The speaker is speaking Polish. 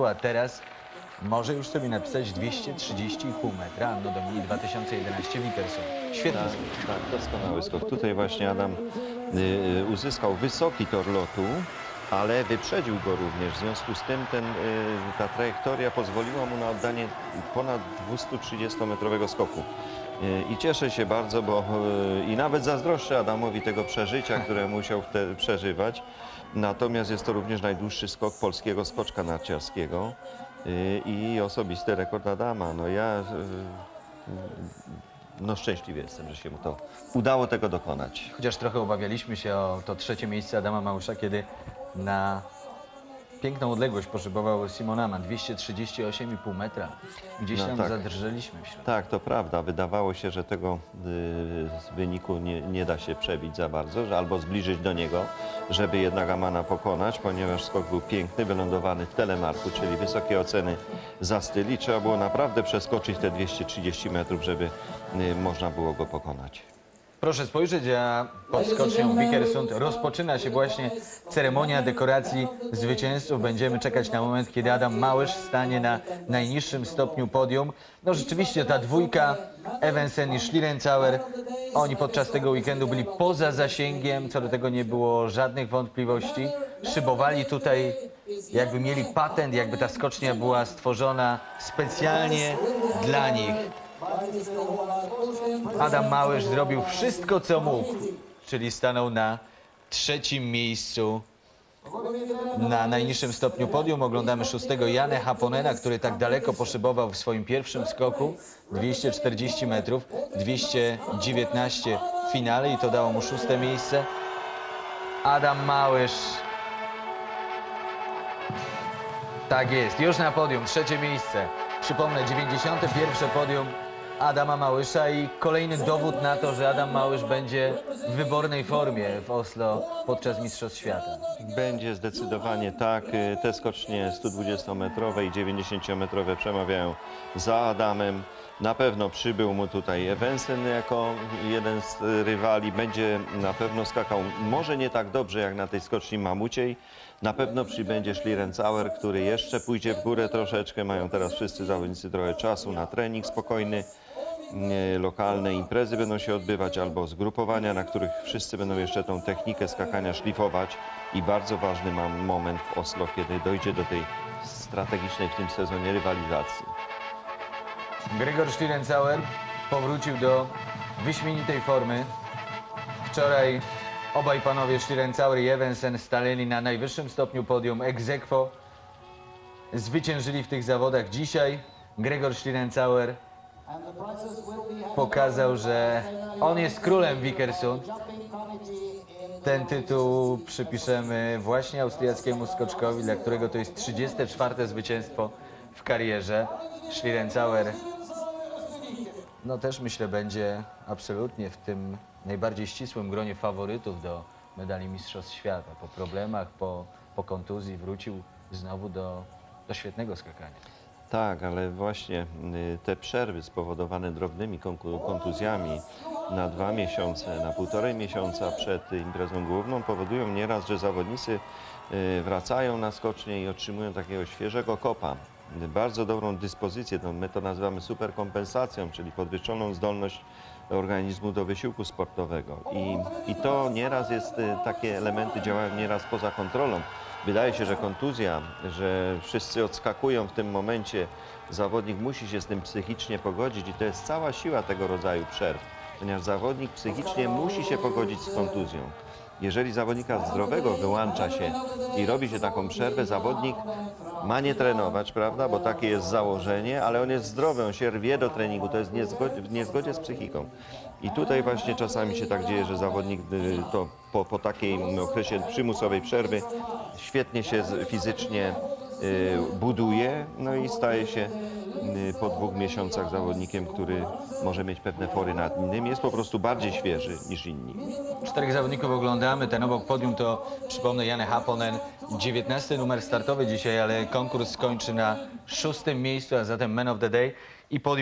a teraz może już sobie napisać 230,5 metra, Anno Domini 2011 Wickerson. Świetny Tak, skok. tak, doskonały skok. Tutaj właśnie Adam y, y, uzyskał wysoki tor lotu, ale wyprzedził go również. W związku z tym ten, y, ta trajektoria pozwoliła mu na oddanie ponad 230-metrowego skoku. Y, I cieszę się bardzo, bo y, i nawet zazdroszczę Adamowi tego przeżycia, które musiał wtedy przeżywać. Natomiast jest to również najdłuższy skok polskiego skoczka narciarskiego i osobisty rekord Adama. No ja no szczęśliwy jestem, że się mu to udało tego dokonać. Chociaż trochę obawialiśmy się o to trzecie miejsce Adama Małysza, kiedy na piękną odległość poszybował Simonama, 238,5 metra. Gdzieś No tam tak. zadrżeliśmy w środku. Tak, to prawda. Wydawało się, że tego y, wyniku nie, nie da się przebić za bardzo, że albo zbliżyć do niego, żeby jednak Amana pokonać, ponieważ skok był piękny, wylądowany w telemarku, czyli wysokie oceny za styl i trzeba było naprawdę przeskoczyć te 230 metrów, żeby y, można było go pokonać. Proszę spojrzeć, a pod skocznią Wickersund rozpoczyna się właśnie ceremonia dekoracji zwycięzców. Będziemy czekać na moment, kiedy Adam Małysz stanie na najniższym stopniu podium. No rzeczywiście ta dwójka, Evensen i Schlierenzauer, oni podczas tego weekendu byli poza zasięgiem, co do tego nie było żadnych wątpliwości. Szybowali tutaj, jakby mieli patent, jakby ta skocznia była stworzona specjalnie dla nich. Adam Małysz zrobił wszystko, co mógł, czyli stanął na trzecim miejscu na najniższym stopniu podium. Oglądamy szóstego Janę Haponena, który tak daleko poszybował w swoim pierwszym skoku. 240 metrów, 219 w finale i to dało mu szóste miejsce. Adam Małysz. Tak jest, już na podium, trzecie miejsce. Przypomnę, 91 podium Adama Małysza i kolejny dowód na to, że Adam Małysz będzie w wybornej formie w Oslo podczas Mistrzostw Świata. Będzie zdecydowanie tak. Te skocznie 120-metrowe i 90-metrowe przemawiają za Adamem. Na pewno przybył mu tutaj Evensen jako jeden z rywali. Będzie na pewno skakał może nie tak dobrze jak na tej skoczni mamuciej. Na pewno przybędzie Schlierenzauer, który jeszcze pójdzie w górę troszeczkę. Mają teraz wszyscy zawodnicy trochę czasu na trening spokojny. Lokalne imprezy będą się odbywać albo zgrupowania, na których wszyscy będą jeszcze tą technikę skakania szlifować i bardzo ważny mam moment w Oslo, kiedy dojdzie do tej strategicznej w tym sezonie rywalizacji. Gregor Schlierenzauer powrócił do wyśmienitej formy. Wczoraj obaj panowie Schlierenzauer i Evensen stanęli na najwyższym stopniu podium ex aequo. Zwyciężyli w tych zawodach. Dzisiaj Gregor Schlierenzauer pokazał, że on jest królem Wickersund. Ten tytuł przypiszemy właśnie austriackiemu skoczkowi, dla którego to jest 34. zwycięstwo w karierze. Schlierenzauer no też myślę będzie absolutnie w tym najbardziej ścisłym gronie faworytów do medali Mistrzostw Świata. Po problemach, po, po kontuzji wrócił znowu do, do świetnego skakania. Tak, ale właśnie y, te przerwy spowodowane drobnymi kontuzjami na dwa miesiące, na półtorej miesiąca przed imprezą główną powodują nieraz, że zawodnicy y, wracają na skocznie i otrzymują takiego świeżego kopa. Bardzo dobrą dyspozycję, my to nazywamy superkompensacją, czyli podwyższoną zdolność organizmu do wysiłku sportowego. I, i to nieraz jest, y, takie elementy działają nieraz poza kontrolą. Wydaje się, że kontuzja, że wszyscy odskakują w tym momencie, zawodnik musi się z tym psychicznie pogodzić i to jest cała siła tego rodzaju przerw, ponieważ zawodnik psychicznie musi się pogodzić z kontuzją. Jeżeli zawodnika zdrowego wyłącza się i robi się taką przerwę, zawodnik ma nie trenować, prawda, bo takie jest założenie, ale on jest zdrowy, on się rwie do treningu, to jest w niezgodzie, niezgodzie z psychiką. I tutaj właśnie czasami się tak dzieje, że zawodnik y, to po, po takiej okresie przymusowej przerwy świetnie się fizycznie buduje, no i staje się y, po dwóch miesiącach zawodnikiem, który może mieć pewne fory nad innymi, jest po prostu bardziej świeży niż inni. Czterech zawodników oglądamy. Ten obok podium to, przypomnę, Janne Haponen. 19 numer startowy dzisiaj, ale konkurs skończy na szóstym miejscu, a zatem Man of the Day i podium.